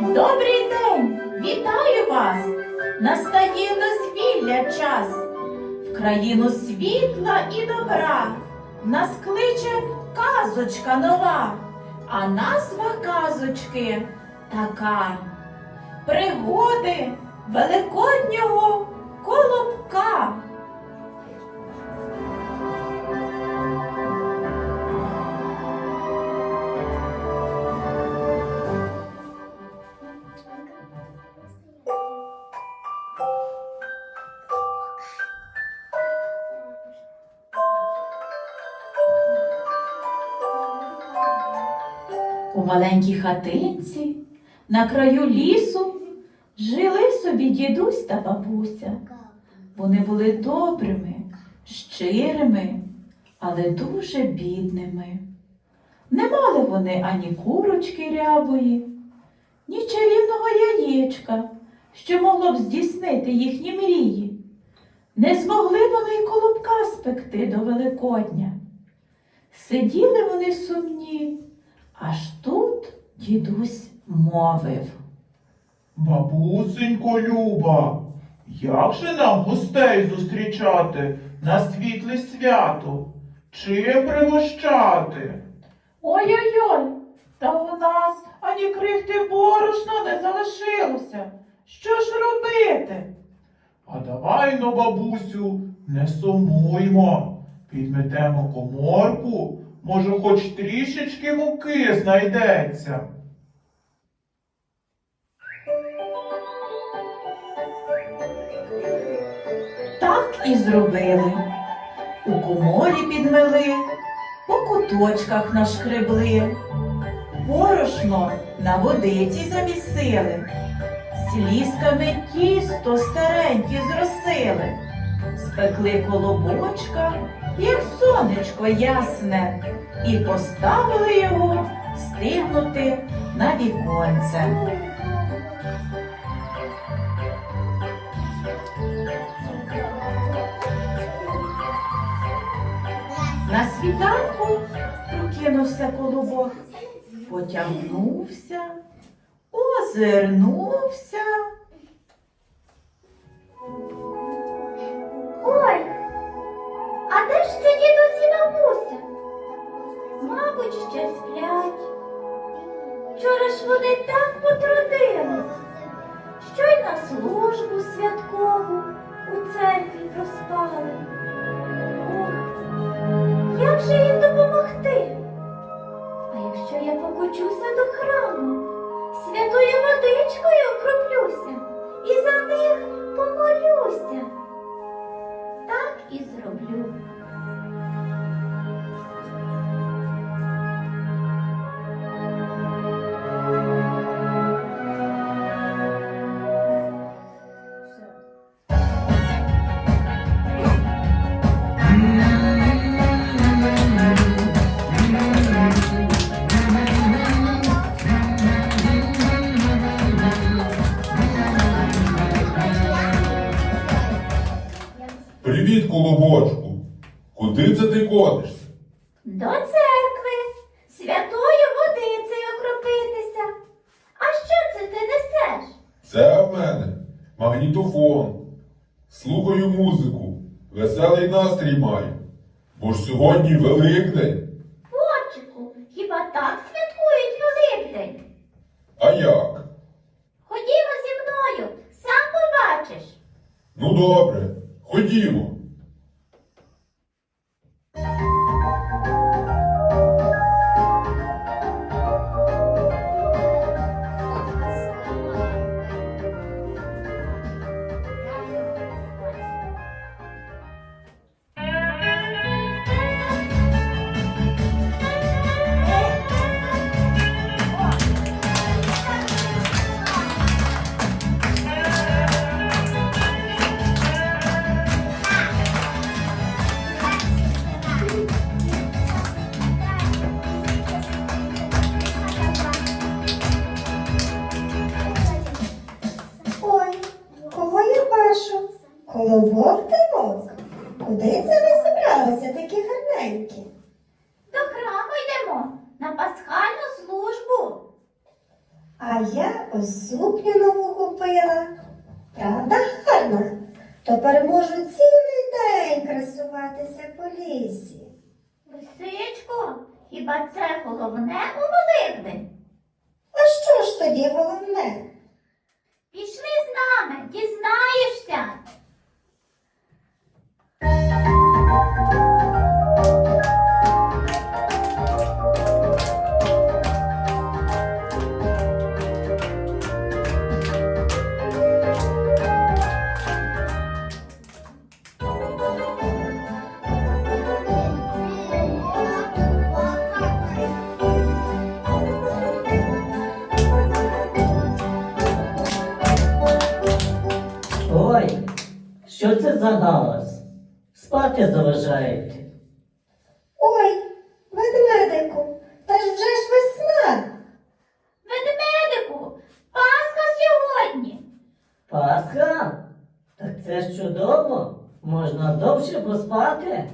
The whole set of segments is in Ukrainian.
Добрий день! Вітаю вас! Настає дозвілля час. Країну світла і добра нас кличе казочка нова, а назва казочки така. Пригоди великоднього колобка. У маленькій хатинці на краю лісу жили собі дідусь та бабуся. Вони були добрими, щирими, але дуже бідними. Не мали вони ані курочки рябої, ні чарівного яєчка, що могло б здійснити їхні мрії. Не змогли вони й колобка спекти до Великодня. Сиділи вони сумні, аж тут дідусь мовив. Бабусенько Люба, як же нам гостей зустрічати на світле свято? Чим пригощати? Ой-ой-ой, та у нас ані крихти борошна не залишилося. Що ж робити? А давай но, бабусю, не сумуймо. Підметемо коморку, може, хоч трішечки муки знайдеться. Так і зробили. У коморі підмели, по куточках нашкребли, борошно на водиці замісили, слізками тісто старенькі зросили, спекли колобочка, як сонечко ясне, і поставили його стигнути на віконце. На світанку прокинувся колобок, потягнувся, озирнувся. Ой, а де ж це дідусь і бабуся? Мабуть, ще сплять. Вчора ж вони так потрудились, що й на службу святкову у церкві проспали. Ох, як же їм допомогти? А якщо я покочуся до храму, святою водичкою окроплюся і за них помолюся. І зроблю. Магнітофон. Слухаю музику. Веселий настрій маю. Бо ж сьогодні Великдень. Сукню нову купила. Правда, гарна. Тепер можу цілий день красуватися по лісі. Лисичко, хіба це головне у Великдень? А що ж тоді головне? Пішли з нами, дізнаєшся. Спати. Ой, ведмедику, та ж вже ж весна. Ведмедику, Пасха сьогодні. Пасха? Так це ж чудово. Можна довше поспати.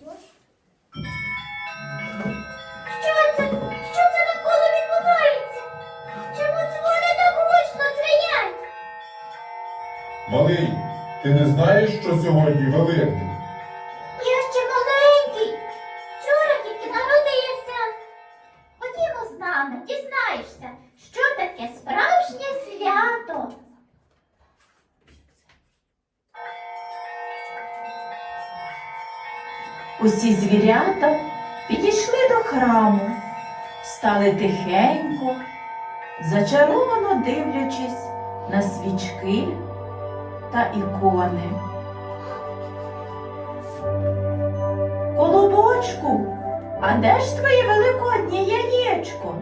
Що це? Що це навколо відбувається? Чому дзвони так гучно дзвенять? Малий, ти не знаєш, що сьогодні Великдень? Я ще маленький. Вчора тільки народився. Ходімо з нами, дізнаєшся, що таке справжнє свято. Усі звірята підійшли до храму, стали тихенько, зачаровано дивлячись на свічки та ікони. Колобочку, а де ж твоє великоднє яєчко?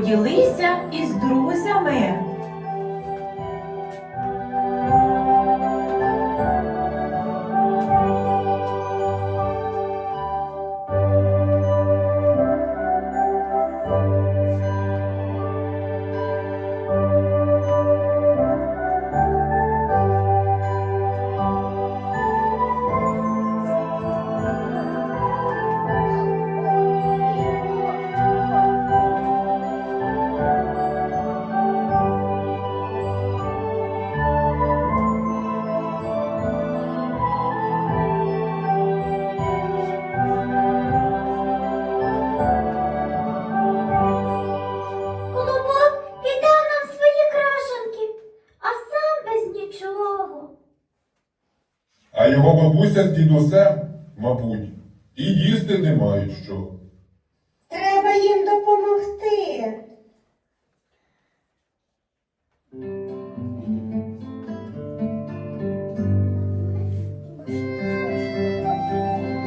Поділися із друзями. З дідусем, мабуть, і їсти не мають що. Треба їм допомогти.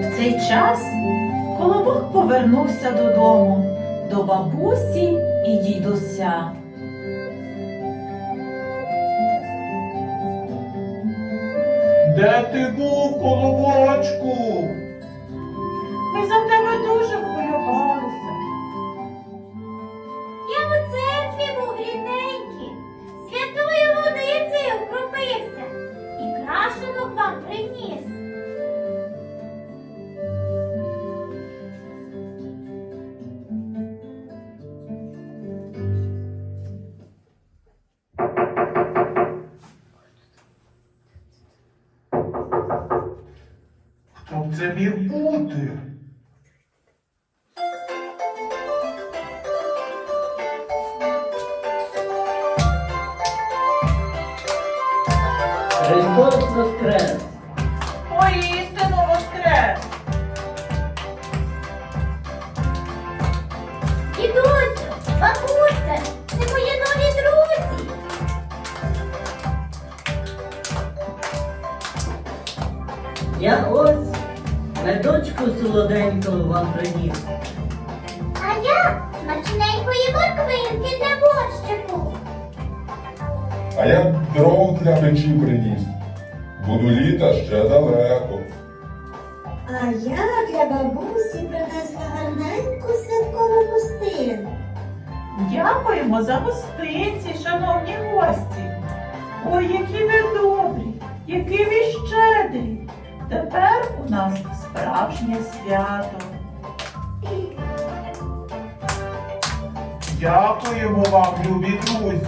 В цей час колобок повернувся додому до бабусі і дідуся. Де ти був, коловочку? Ми за тебе дуже хвилювалися. Я у церкві був рідненький, святою водицею вкропився і крашенок вам приніс. Хто б це медочку вам приніс. А я смачненької морквинки для борщику. А я дров для печі приніс. Бо до літа ще далеко. А я для бабусі принесла гарненьку святкову пустину. Дякуємо за гостинці, шановні гості. Ой, які ви добрі, які ви щедрі. Тепер у нас справжнє свято. Дякуємо вам, любі друзі.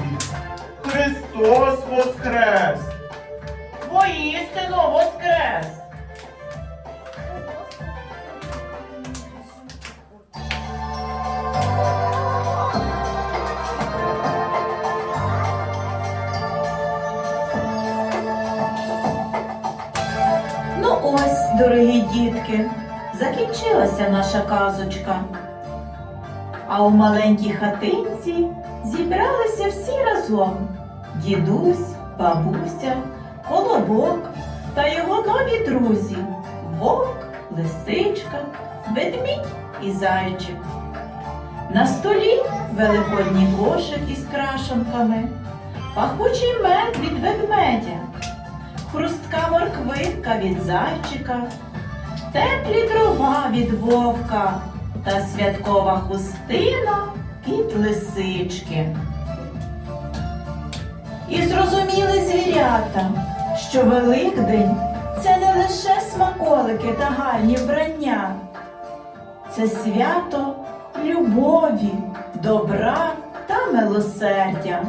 Христос Воскрес! Воістину дітки, закінчилася наша казочка. А у маленькій хатинці зібралися всі разом. Дідусь, бабуся, колобок та його нові друзі вовк, лисичка, ведмідь і зайчик. На столі великодній кошик із крашенками, пахучий мед від ведмедя, хрустка морквинка від зайчика, теплі дрова від вовка та святкова хустина від лисички. І зрозуміли звірята, що Великдень це не лише смаколики та гарні вбрання, це свято любові, добра та милосердя.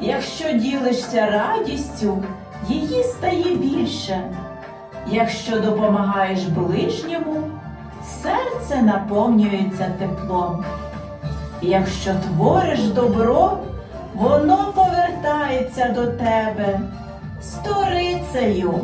Якщо ділишся радістю, її стає більше. Якщо допомагаєш ближньому, серце наповнюється теплом. Якщо твориш добро, воно повертається до тебе сторицею